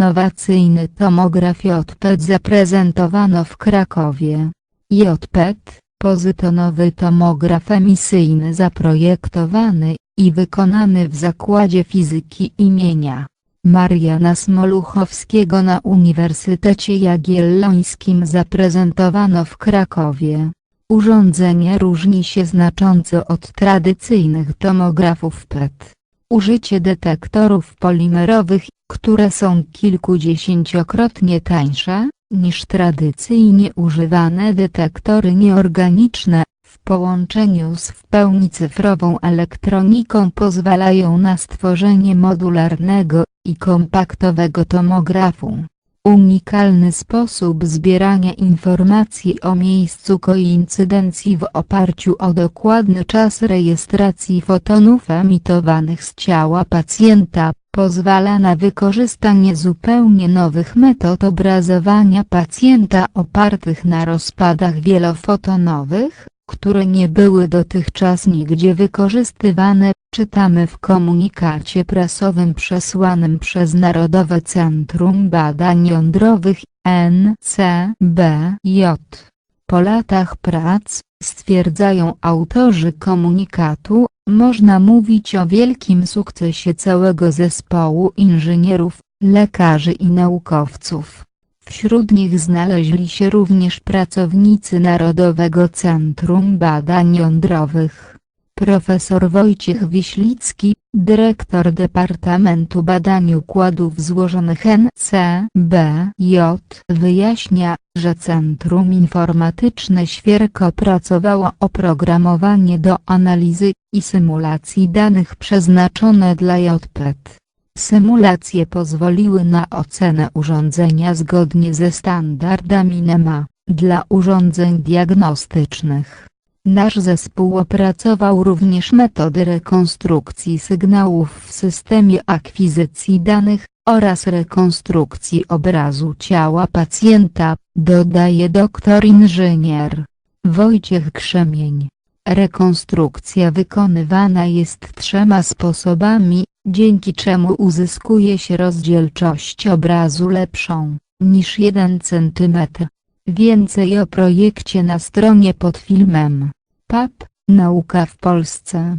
Innowacyjny tomograf JPET zaprezentowano w Krakowie. JPET, pozytonowy tomograf emisyjny zaprojektowany i wykonany w Zakładzie Fizyki imienia Mariana Smoluchowskiego na Uniwersytecie Jagiellońskim zaprezentowano w Krakowie. Urządzenie różni się znacząco od tradycyjnych tomografów PET. Użycie detektorów polimerowych, które są kilkudziesięciokrotnie tańsze, niż tradycyjnie używane detektory nieorganiczne, w połączeniu z w pełni cyfrową elektroniką pozwalają na stworzenie modularnego i kompaktowego tomografu. Unikalny sposób zbierania informacji o miejscu koincydencji w oparciu o dokładny czas rejestracji fotonów emitowanych z ciała pacjenta, pozwala na wykorzystanie zupełnie nowych metod obrazowania pacjenta opartych na rozpadach wielofotonowych, które nie były dotychczas nigdzie wykorzystywane, czytamy w komunikacie prasowym przesłanym przez Narodowe Centrum Badań Jądrowych, NCBJ. Po latach prac, stwierdzają autorzy komunikatu, można mówić o wielkim sukcesie całego zespołu inżynierów, lekarzy i naukowców. Wśród nich znaleźli się również pracownicy Narodowego Centrum Badań Jądrowych. Profesor Wojciech Wiślicki, dyrektor Departamentu Badań Układów Złożonych NCBJ wyjaśnia, że Centrum Informatyczne Świerk opracowało oprogramowanie do analizy i symulacji danych przeznaczone dla JPET. Symulacje pozwoliły na ocenę urządzenia zgodnie ze standardami NEMA, dla urządzeń diagnostycznych. Nasz zespół opracował również metody rekonstrukcji sygnałów w systemie akwizycji danych, oraz rekonstrukcji obrazu ciała pacjenta, dodaje doktor inżynier Wojciech Krzemień. Rekonstrukcja wykonywana jest trzema sposobami, dzięki czemu uzyskuje się rozdzielczość obrazu lepszą, niż 1 cm. Więcej o projekcie na stronie pod filmem. PAP, Nauka w Polsce